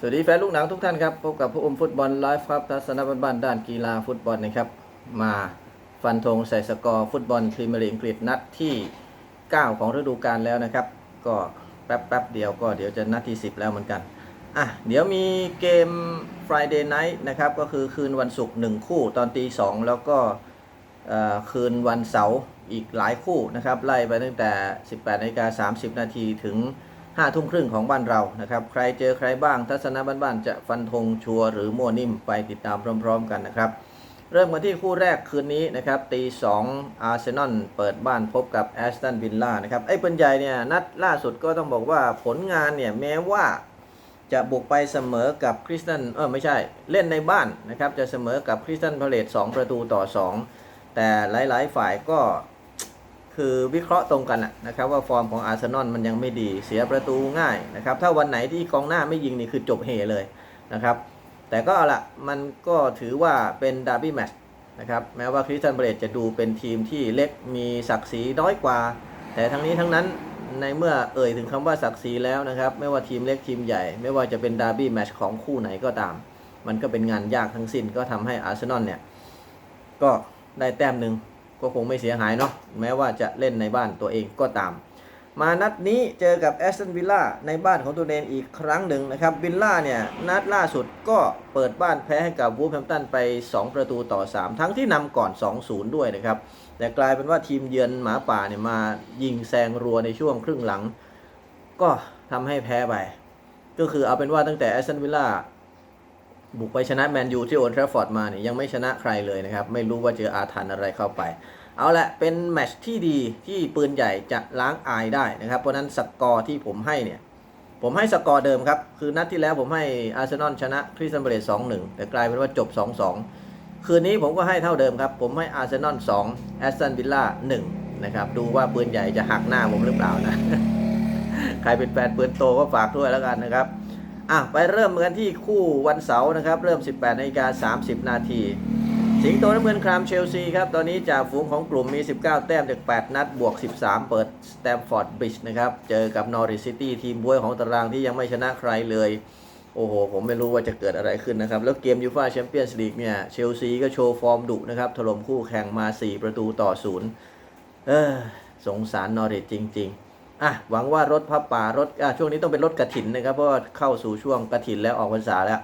สวัสดีแฟนลูกหนังทุกท่านครับ พบกับผู้อมฟุตบอลไลฟ์ครับทัศนบ้านๆด้านกีฬาฟุตบอลนะครับ มาฟันธงใส่สกอร์ฟุตบอลพรีเมียร์ลีกอังกฤษนัดที่ 9 ของฤดูกาลแล้วนะครับ ก็แป๊บแป๊บเดียวก็เดี๋ยวจะนัดที่ 10 แล้วเหมือนกัน อะ เดี๋ยวมีเกม Friday Night นะครับ ก็คือคืนวันศุกร์1คู่ตอนตี 2 แล้วก็คืนวันเสาร์อีกหลายคู่นะครับ ไล่ไปตั้งแต่ 18นาฬิกา30 นาทีถึง 5ทุ่มครึ่งของบ้านเรานะครับ ใครเจอใครบ้างทัศนะบ้านๆจะฟันธงชัวร์หรือมั่วนิ่มไปติดตามพร้อม ๆ กันนะครับ เริ่มกันที่คู่แรกคืนนี้นะครับตีสองอาร์เซนอลเปิดบ้านพบกับแอสตันวิลล่านะครับไอ้ปืนใหญ่เนี่ยนัดล่าสุดก็ต้องบอกว่าผลงานเนี่ยแม้ว่าจะบุกไปเสมอกับคริสตันเออไม่ใช่เล่นในบ้านนะครับจะเสมอกับคริสตันพาเลต2ประตูต่อ 2 แต่หลายๆ ฝ่ายก็ คือวิเคราะห์ตรงกันอะนะครับว่าฟอร์มของอาร์เซนอลมันยังไม่ดีเสียประตูง่ายนะครับถ้าวันไหนที่กองหน้าไม่ยิงนี่คือจบเฮเลยนะครับแต่ก็เอาละมันก็ถือว่าเป็นดาร์บี้แมตช์นะครับแม้ว่าคริสตันเบรดจะดูเป็นทีมที่เล็กมีศักดิ์ศรีน้อยกว่า แต่ทั้งนี้ทั้งนั้นในเมื่อเอ่ยถึงคำว่าศักดิ์ศรีแล้วนะครับ ไม่ว่าทีมเล็กทีมใหญ่ ไม่ว่าจะเป็นดาร์บี้แมตช์ของคู่ไหนก็ตาม มันก็เป็นงานยากทั้งสิ้นก็ทำให้อาร์เซนอลเนี่ยก็ได้แต้มหนึ่ง ก็คงไม่เสียหายเนาะแม้ว่าจะเล่นในบ้านตัวเองก็ตาม มานัดนี้เจอกับแอสตันวิลล่าในบ้านของตัวเองอีกครั้งหนึ่งนะครับวิลล่าเนี่ยนัดล่าสุดก็เปิดบ้านแพ้ให้กับวูฟแฮมป์ตันไป 2 ประตูต่อ 3 ทั้งที่นำก่อน 2-0 ด้วยนะครับ แต่กลายเป็นว่าทีมเยือนหมาป่าเนี่ยมายิงแซงรัวในช่วงครึ่งหลัง ก็ทำให้แพ้ไปก็คือเอาเป็นว่าตั้งแต่แอสตันวิลล่า บุกไปชนะแมนยูที่โอลด์แทราฟฟอร์ดมาเนี่ยยังไม่ชนะใครเลยนะครับ ไม่รู้ว่าเจออาถรรพ์อะไรเข้าไป เอาละเป็นแมตช์ที่ดีที่ปืนใหญ่จะล้างอายได้นะครับ เพราะนั้นสกอร์ที่ผมให้เนี่ย ผมให้สกอร์เดิมครับ คือนัดที่แล้วผมให้อาร์เซนอลชนะคริสตันเบรดสองหนึ่งแต่กลายเป็นว่าจบ 2 2 คืนนี้ผมก็ให้เท่าเดิมครับ ผมให้อาร์เซนอล2แอสตันวิลล่า1นะครับดูว่าปืนใหญ่จะหักหน้าผมหรือเปล่านะ ใครเป็นแฟนปืนโตก็ฝากด้วยแล้วกันนะครับ อะไปเริ่มกันที่คู่วันเสาร์นะครับ เริ่ม 18นาฬิกา30 นาที สิงโตน้ำเงินครามเชลซีครับ ตอนนี้จ่าฝูงของกลุ่มมี 19 แต้มจาก 8 นัดบวก 13 เปิดสแตมฟอร์ดบริดจ์นะครับ เจอกับนอริสซิตี้ทีมบวยของตารางที่ยังไม่ชนะใครเลย โอ้โห ผมไม่รู้ว่าจะเกิดอะไรขึ้นนะครับ แล้วเกมยูฟ่าแชมเปี้ยนส์ลีกเนี่ยเชลซีก็โชว์ฟอร์มดุนะครับถล่มคู่แข่งมา 4 ประตูต่อ0เออสงสารนอริสจริง ๆ อะหวังว่ารถพับป่ารถอะช่วงนี้ต้องเป็นรถกระถินนะครับ เพราะว่าเข้าสู่ช่วงกระถินแล้วออกพรรษาแล้ว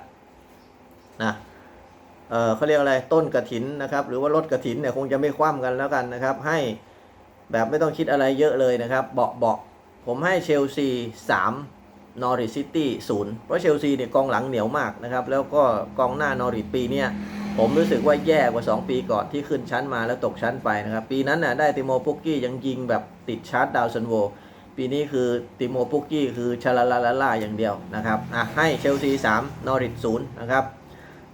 นะเออเขาเรียกอะไรต้นกระถินนะครับ หรือว่ารถกระถินเนี่ยคงจะไม่คว่ำกันแล้วกันนะครับ ให้แบบไม่ต้องคิดอะไรเยอะเลยนะครับ เบาเบาๆผมให้เชลซี3นอริซิตี้0เพราะเชลซีเนี่ยกองหลังเหนียวมากนะครับ แล้วก็กองหน้านอริสปีเนี่ยผมรู้สึกว่าแย่กว่า 2 ปีก่อนที่ขึ้นชั้นมาแล้วตกชั้นไปนะครับ ปีนั้นน่ะได้ติโมปุกกี้ยังยิงแบบติดชาร์จดาวซันโว ปีนี้คือติโมปุกกี้คือชาลาลาลาลาอย่างเดียวนะครับอะให้เชลซี3นอริส0นย์นะครับ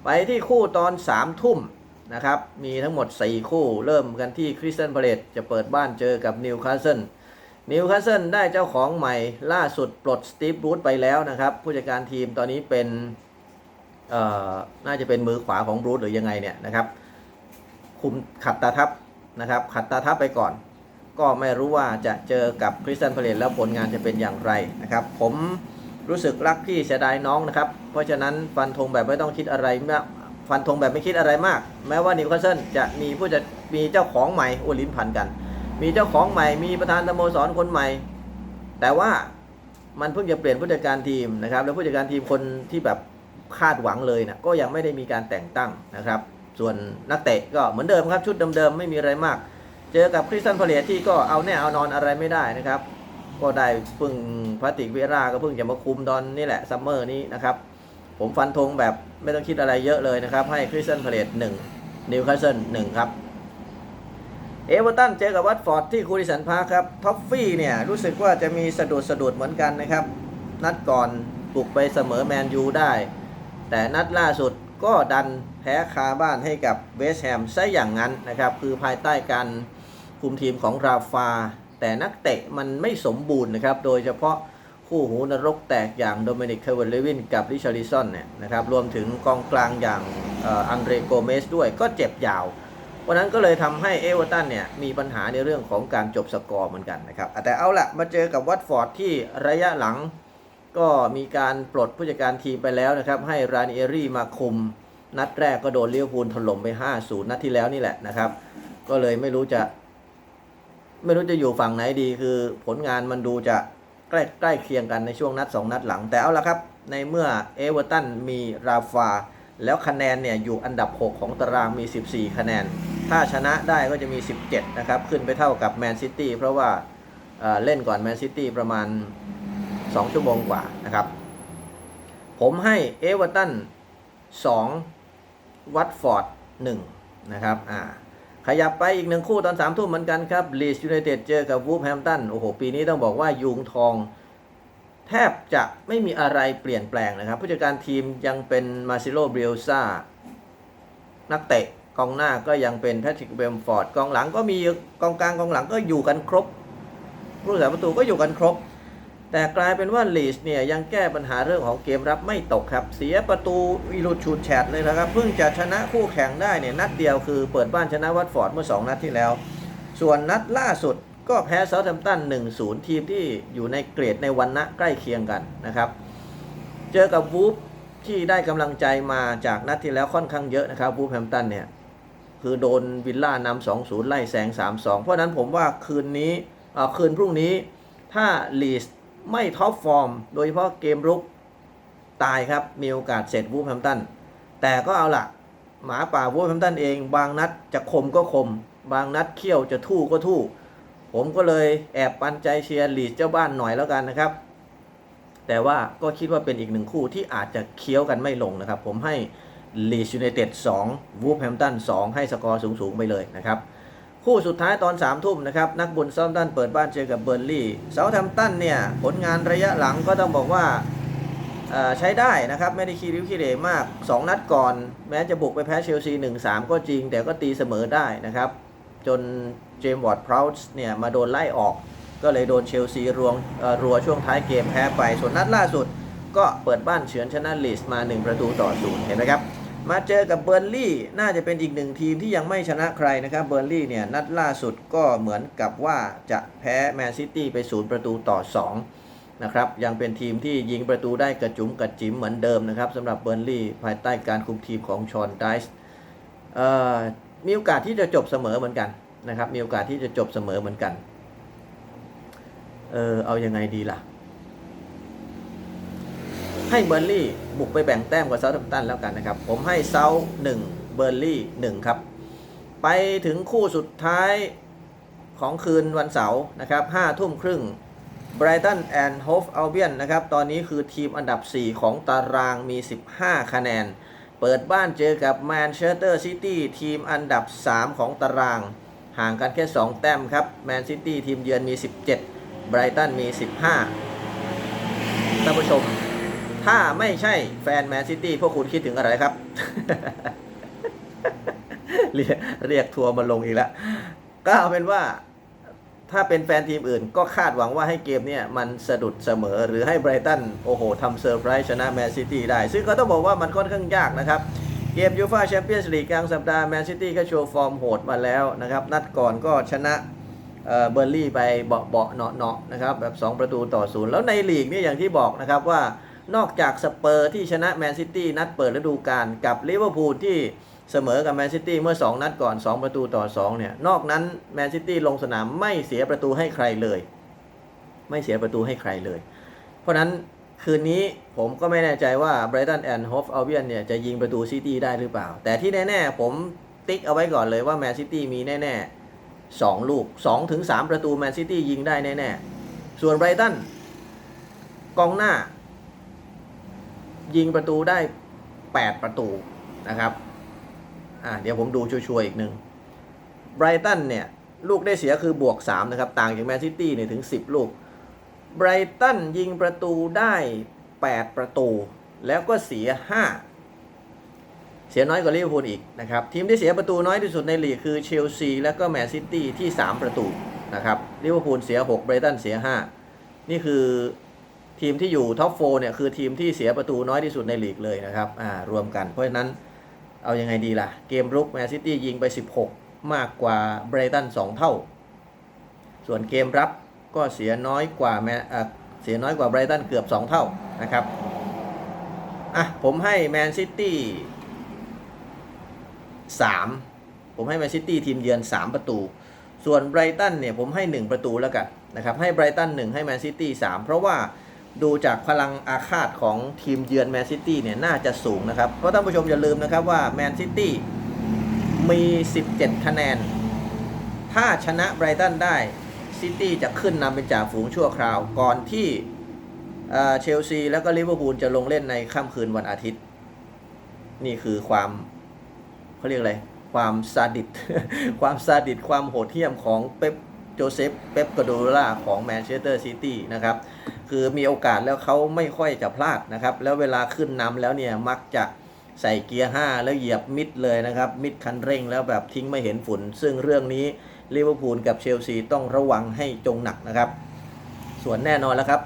ไปที่คู่ตอน3ามทุ่มนะครับมีทั้งหมด 4 คู่เริ่มกันที่คริสตันพาเลตจะเปิดบ้านเจอกับนิวคาสเซิลนิวคาสเซิลได้เจ้าของใหม่ล่าสุดปลดสตีฟบูธไปแล้วนะครับ ผู้จัดการทีมตอนนี้เป็นเอ่อน่าจะเป็นมือขวาของบรูธหรือยังไงเนี่ยนะครับ คุมขัดตาทับนะครับ ขัดตาทับไปก่อน ก็ไม่รู้ว่าจะเจอกับคริสตันพาเลตแล้วผลงานจะเป็นอย่างไรนะครับ ผมรู้สึกรักพี่เสียดายน้องนะครับ เพราะฉะนั้นฟันธงแบบไม่ต้องคิดอะไรมากฟันธงแบบไม่คิดอะไรมาก แม้ว่านิวคาสเซิลจะมีผู้จะมีเจ้าของใหม่โอลินพันกัน มีเจ้าของใหม่มีประธานสโมสรคนใหม่ แต่ว่ามันเพิ่งจะเปลี่ยนผู้จัดการทีมนะครับ แล้วผู้จัดการทีมคนที่แบบคาดหวังเลยนะก็ยังไม่ได้มีการแต่งตั้งนะครับ ส่วนนักเตะก็เหมือนเดิมครับชุดเดิมๆไม่มีอะไรมาก เจอกับคริสตันพาเลตที่ก็เอาแน่เอานอนอะไรไม่ได้นะครับ ก็ได้เพิ่งพาติกเวราก็เพิ่งจะมาคุมตอนนี่แหละซัมเมอร์นี้นะครับ ผมฟันธงแบบไม่ต้องคิดอะไรเยอะเลยนะครับ ให้คริสตันพาเลตหนึ่งนิวคาสเซิลหนึ่งครับเอเวอร์ตันเจอกับวัตฟอร์ดที่คูริสันพาร์คครับท็อฟฟี่เนี่ยรู้สึกว่าจะมีสะดุดสะดุดเหมือนกันนะครับ นัดก่อนบุกไปเสมอแมนยูได้ แต่นัดล่าสุดก็ดันแพ้คาบ้านให้กับเวสต์แฮมซะอย่างนั้นนะครับ คือภายใต้การ คุมทีมของราฟา แต่นักเตะมันไม่สมบูรณ์นะครับ โดยเฉพาะคู่หูนรกแตกอย่างโดมินิก เคเวลเลวินกับริชาริสันเนี่ยนะครับ รวมถึงกองกลางอย่างอังเดรโกเมสด้วยก็เจ็บยาว วันนั้นก็เลยทำให้เอเวอร์ตันเนี่ยมีปัญหาในเรื่องของการจบสกอร์เหมือนกันนะครับ แต่เอาละมาเจอกับวัตฟอร์ดที่ระยะหลังก็มีการปลดผู้จัดการทีมไปแล้วนะครับ ให้รานเอรี่มาคุม นัดแรกก็โดนเลี้ยวพูลถล่มไป 5-0 นัดที่แล้วนี่แหละนะครับ ก็เลยไม่รู้จะ ไม่รู้จะอยู่ฝั่งไหนดีคือผลงานมันดูจะใกล้ใกล้เคียงกันในช่วงนัด 2 นัดหลัง แต่เอาละครับ ในเมื่อเอเวอร์ตันมีราฟา แล้วคะแนนเนี่ยอยู่อันดับ 6 ของตารางมี 14 คะแนน ถ้าชนะได้ก็จะมี 17 นะครับ ขึ้นไปเท่ากับแมนซิตี้เพราะว่าเเล่นก่อนแมนซิตี้ประมาณ 2 ชั่วโมงกว่านะครับ ผมให้เอเวอร์ตัน2วัตฟอร์ด1นะครับอ่า ขยับไปอีกหนึ่งคู่ตอนสามทุ่มเหมือนกันครับลีสยูไนเต็ดเจอกับวูฟแฮมตันโอ้โห ปีนี้ต้องบอกว่ายุงทอง แทบจะไม่มีอะไรเปลี่ยนแปลงนะครับ ผู้จัดการทีมยังเป็นมาซิโลเบรลซานักเตะกองหน้าก็ยังเป็นแพทริกเบมฟอร์ดกองหลังก็มีกองกลางกองหลังก็อยู่กันครบ ผู้รักษาประตูก็อยู่กันครบ แต่กลายเป็นว่าลีสเนี่ยยังแก้ปัญหาเรื่องของเกมรับไม่ตกครับ เสียประตูวิรุชูดแชดเลยนะครับเพิ่งจะชนะคู่แข่งได้เนี่ยนัดเดียวคือเปิดบ้านชนะวัตฟอร์ดเมื่อ 2 นัดที่แล้ว ส่วนนัดล่าสุดก็แพ้เซาท์แฮมป์ตัน 1-0 ทีมที่อยู่ในเกรดในวันณะใกล้เคียงกันนะครับ เจอกับวูฟที่ได้กำลังใจมาจากนัดที่แล้วค่อนข้างเยอะนะครับวูฟแฮมป์ตันเนี่ยคือโดนวิลล่านำ2-0 ไล่แซง3-2 เพราะนั้นผมว่าคืนนี้เออคืนพรุ่งนี้ถ้าลีส ไม่ท็อปฟอร์ม โดยเฉพาะเกมรุกตายครับ มีโอกาสเสร็จวูฟแฮมตัน แต่ก็เอาละหมาป่าวูฟแฮมตันเอง บางนัดจะคมก็คม บางนัดเขี้ยวจะทู่ก็ทู่ ผมก็เลยแอบปันใจเชียร์ลีดเจ้าบ้านหน่อยแล้วกันนะครับ แต่ว่าก็คิดว่าเป็นอีกหนึ่งคู่ที่อาจจะเคี้ยวกันไม่ลงนะครับ ผมให้ลีดยูไนเต็ด2วูฟแฮมตัน2ให้สกอร์สูงๆไปเลยนะครับ คู่สุดท้ายตอน3ามทุ่มนะครับ นักบุญซาท์แฮมตันเปิดบ้านเจอกับเบอร์นลี่เซาท์แฮมตันเนี่ยผลงานระยะหลังก็ต้องบอกว่าใช้ได้นะครับ ไม่ได้คีริ้วคีเรมาก 2 นัดก่อน แม้จะบุกไปแพ้เชลซี 1-3 ก็จริง แต่ก็ตีเสมอได้นะครับ จนเจมส์วอร์ดพราวส์เนี่ยมาโดนไล่ออก ก็เลยโดนเชลซีรวงรัวช่วงท้ายเกมแพ้ไป ส่วนนัดล่าสุดก็เปิดบ้านเฉือนชนะลีสมา 1 ประตูต่อศูนย์เห็นไหมครับ มาเจอกับเบอร์ลี่น่าจะเป็นอีกหนึ่งทีมที่ยังไม่ชนะใครนะครับเบอร์ลี่เนี่ยนัดล่าสุดก็เหมือนกับว่าจะแพ้แมนซิตี้ไปศูนย์ประตูต่อ 2 นะครับ ยังเป็นทีมที่ยิงประตูได้กระจุมกระจิ๋มเหมือนเดิมนะครับสำหรับเบอร์ลี่ภายใต้การคุมทีมของชอนไดส์มีโอกาสที่จะจบเสมอเหมือนกันนะครับมีโอกาสที่จะจบเสมอเหมือนกันเออเอายังไงดีล่ะ ให้เบอร์ลี่บุกไปแบ่งแต้มกับเซาท์แฮมป์ตันแล้วกันนะครับ ผมให้เซาท์หนึ่งเบอร์ลี่หนึ่งครับ ไปถึงคู่สุดท้ายของคืนวันเสาร์นะครับห้าทุ่มครึ่งไบรตันแอนด์โฮฟอัลเบียนนะครับ ตอนนี้คือทีมอันดับ 4 ของตารางมี 15 คะแนน เปิดบ้านเจอกับแมนเชสเตอร์ซิตี้ทีมอันดับ 3 ของตาราง ห่างกันแค่ 2 แต้มครับ แมนซิตี้ทีมเยือนมี 17ไบรตันมี 15ท่านผู้ชม ถ้าไม่ใช่แฟนแมนซิตี้พวกคุณคิดถึงอะไรครับ เรียกเรียกทัวร์มาลงอีกแล้ว ก็เอาเป็นว่าถ้าเป็นแฟนทีมอื่นก็คาดหวังว่าให้เกมเนี่ยมันสะดุดเสมอหรือให้ไบรตันโอ้โหทำเซอร์ไพรส์ชนะแมนซิตี้ได้ ซึ่งก็ต้องบอกว่ามันค่อนข้างยากนะครับ เกมยูฟาแชมเปี้ยนส์ลีกกลางสัปดาห์แมนซิตี้ก็โชว์ฟอร์มโหดมาแล้วนะครับ นัดก่อนก็ชนะเบอร์ลี่ไปเบาๆเนาะๆนะครับแบบ 2 ประตูต่อศูนย์แล้วในลีกเนี่ยอย่างที่บอกนะครับว่า นอกจากสเปอร์ที่ชนะแมนซิตี้นัดเปิดฤดูกาลกับลิเวอร์พูลที่เสมอกับแมนซิตี้เมื่อ 2 นัดก่อน 2 ประตูต่อ 2 เนี่ย นอกนั้นแมนซิตี้ลงสนามไม่เสียประตูให้ใครเลย ไม่เสียประตูให้ใครเลย เพราะนั้นคืนนี้ผมก็ไม่แน่ใจว่าไบรตันแอนด์ฮอฟอัลเบียนเนี่ยจะยิงประตูซิตี้ได้หรือเปล่า แต่ที่แน่ๆผมติ๊กเอาไว้ก่อนเลยว่าแมนซิตี้มีแน่ๆ 2 ลูก2ถึง3ประตูแมนซิตี้ยิงได้แน่ๆ ส่วนไบรตันกองหน้า ยิงประตูได้ 8 ประตูนะครับอ่าเดี๋ยวผมดูชัวร์ๆอีกหนึ่งไบรตันเนี่ย ลูกได้เสียคือบวก 3 นะครับ ต่างจากแมนซิตี้เนี่ยถึง 10 ลูกไบรตันยิงประตูได้ 8 ประตู แล้วก็เสีย 5 เสียน้อยกว่าลิเวอร์พูลอีกนะครับ ทีมที่เสียประตูน้อยที่สุดในลีกคือเชลซีและก็แมนซิตี้ที่ 3 ประตูนะครับลิเวอร์พูลเสีย 6 ไบรตันเสีย 5 นี่คือ ทีมที่อยู่ท็อปโฟเนี่ยคือทีมที่เสียประตูน้อยที่สุดในลีกเลยนะครับอ่ารวมกัน เพราะฉะนั้นเอายังไงดีล่ะ เกมรุกแมนซิตี้ยิงไป 16 มากกว่าไบรตัน 2 เท่า ส่วนเกมรับก็เสียน้อยกว่าแมนเสียน้อยกว่าไบรตันเกือบ 2 เท่านะครับอะผมให้แมนซิตี้สามผมให้แมนซิตี้ทีมเยือน 3 ประตู ส่วนไบรตันเนี่ยผมให้ 1 ประตูแล้วกันนะครับให้ไบรตัน1ให้แมนซิตี้3เพราะว่า ดูจากพลังอาฆาตของทีมเยือนแมนซิตี้เนี่ยน่าจะสูงนะครับ เพราะท่านผู้ชมอย่าลืมนะครับว่าแมนซิตี้มี 17 คะแนน ถ้าชนะไบรตันได้ซิตี้จะขึ้นนำเป็นจ่าฝูงชั่วคราว ก่อนที่เออเชลซีแล้วก็ลิเวอร์พูลจะลงเล่นในค่ำคืนวันอาทิตย์ นี่คือความเขาเรียกอะไร ความซาดิสความซาดิสความโหดเหี้ยมของเป๊ปโจเซฟเป๊ปกาโดล่าของแมนเชสเตอร์ซิตี้นะครับ คือมีโอกาสแล้วเขาไม่ค่อยจะพลาดนะครับ แล้วเวลาขึ้นนำแล้วเนี่ยมักจะใส่เกียร์5แล้วเหยียบมิดเลยนะครับ มิดคันเร่งแล้วแบบทิ้งไม่เห็นฝุ่น ซึ่งเรื่องนี้ลิเวอร์พูลกับเชลซีต้องระวังให้จงหนักนะครับ ส่วนแน่นอนแล้วครับ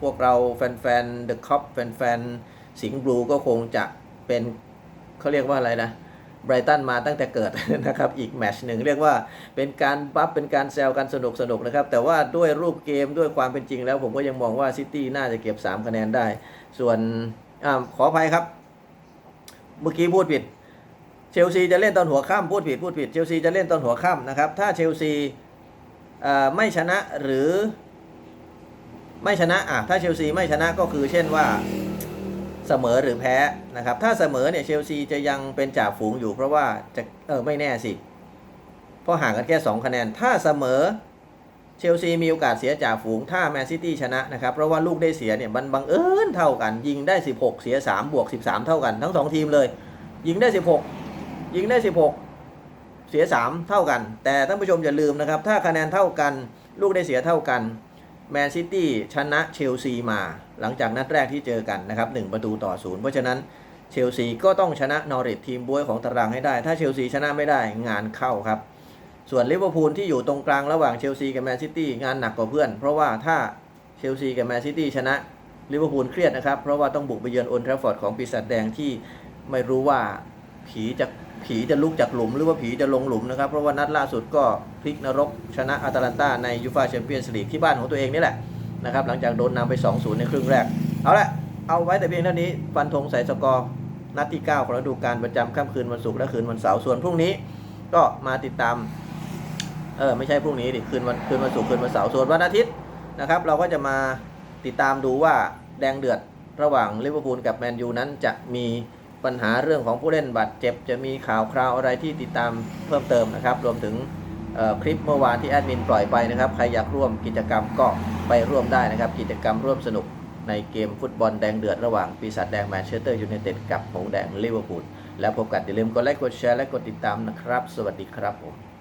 พวกเราแฟนๆเดอะคอปแฟนๆสิงห์บลูก็คงจะเป็นเขาเรียกว่าอะไรนะ ไบรตันมาตั้งแต่เกิดนะครับอีกแมชหนึ่งเรียกว่าเป็นการบัฟเป็นการแซวกันสนุกสนุกนะครับ แต่ว่าด้วยรูปเกมด้วยความเป็นจริงแล้วผมก็ยังมองว่าซิตี้น่าจะเก็บ 3 คะแนนได้ ส่วนอขออภัยครับ เมื่อกี้พูดผิดเชลซีจะเล่นตอนหัวค่ำพูดผิดพูดผิดเชลซีจะเล่นตอนหัวค่ำนะครับ ถ้าเชลซีไม่ชนะหรือไม่ชนะอะถ้าเชลซีไม่ชนะก็คือเช่นว่า เสมอหรือแพ้นะครับถ้าเสมอเนี่ยเชลซีจะยังเป็นจ่าฝูงอยู่ เพราะว่าจะเออไม่แน่สิ เพราะห่างกันแค่ 2 คะแนน ถ้าเสมอเชลซีมีโอกาสเสียจ่าฝูงถ้าแมนซิตี้ชนะนะครับ เพราะว่าลูกได้เสียเนี่ยมันบังเอิญเท่ากัน ยิงได้ 16 เสีย 3 บวก 13 เท่ากันทั้ง 2 ทีมเลย ยิงได้ 16 ยิงได้ 16 เสีย 3 เท่ากัน แต่ท่านผู้ชมอย่าลืมนะครับ ถ้าคะแนนเท่ากัน ลูกได้เสียเท่ากัน แมนซิตี้ชนะเชลซีมา หลังจากนัดแรกที่เจอกันนะครับ1ประตูต่อศูนย์เพราะฉะนั้นเชลซีก็ต้องชนะนอริททีมบวยของตารางให้ได้ ถ้าเชลซีชนะไม่ได้งานเข้าครับ ส่วนลิเวอร์พูลที่อยู่ตรงกลางระหว่างเชลซีกับแมนซิตี้งานหนักกว่าเพื่อน เพราะว่าถ้าเชลซีกับแมนซิตี้ชนะลิเวอร์พูลเครียดนะครับ เพราะว่าต้องบุกไปเยือนโอลด์แทราฟฟอร์ดของปีศาจแดงที่ไม่รู้ว่าผีจะ ผีจะลุกจากหลุมหรือว่าผีจะลงหลุมนะครับ เพราะว่านัดล่าสุดก็พลิกนรก ชนะอาตาลันตาในยูฟาแชมเปี้ยนส์ลีกที่บ้านของตัวเองนี่แหละนะครับหลังจากโดนนำไป 2-0 ในครึ่งแรก เอาละเอาไว้แต่เพียงเท่านี้ฟันธงใส่สกอร์นัดที่ 9 ของฤดูกาลประจำค่ำคืนวันศุกร์และคืนวันเสาร์ส่วนพรุ่งนี้ก็มาติดตามเออไม่ใช่พรุ่งนี้ดิคืนวันคืนวันศุกร์คืนวันเสาร์ส่วนวันอาทิตย์นะครับ เราก็จะมาติดตามดูว่าแดงเดือดระหว่างลิเวอร์พูลกับแมนยูนั้นจะมี ปัญหาเรื่องของผู้เล่นบาดเจ็บ จะมีข่าวคราวอะไรที่ติดตามเพิ่มเติมนะครับ รวมถึงคลิปเมื่อวานที่แอดมินปล่อยไปนะครับ ใครอยากร่วมกิจกรรมก็ไปร่วมได้นะครับ กิจกรรมร่วมสนุกในเกมฟุตบอลแดงเดือดระหว่างปีศาจแดงแมนเชสเตอร์ยูไนเต็ดกับหงแดงลิเวอร์พูลแล้วพบกันอย่าลืมกดไลค์กดแชร์และกดติดตามนะครับ สวัสดีครับผม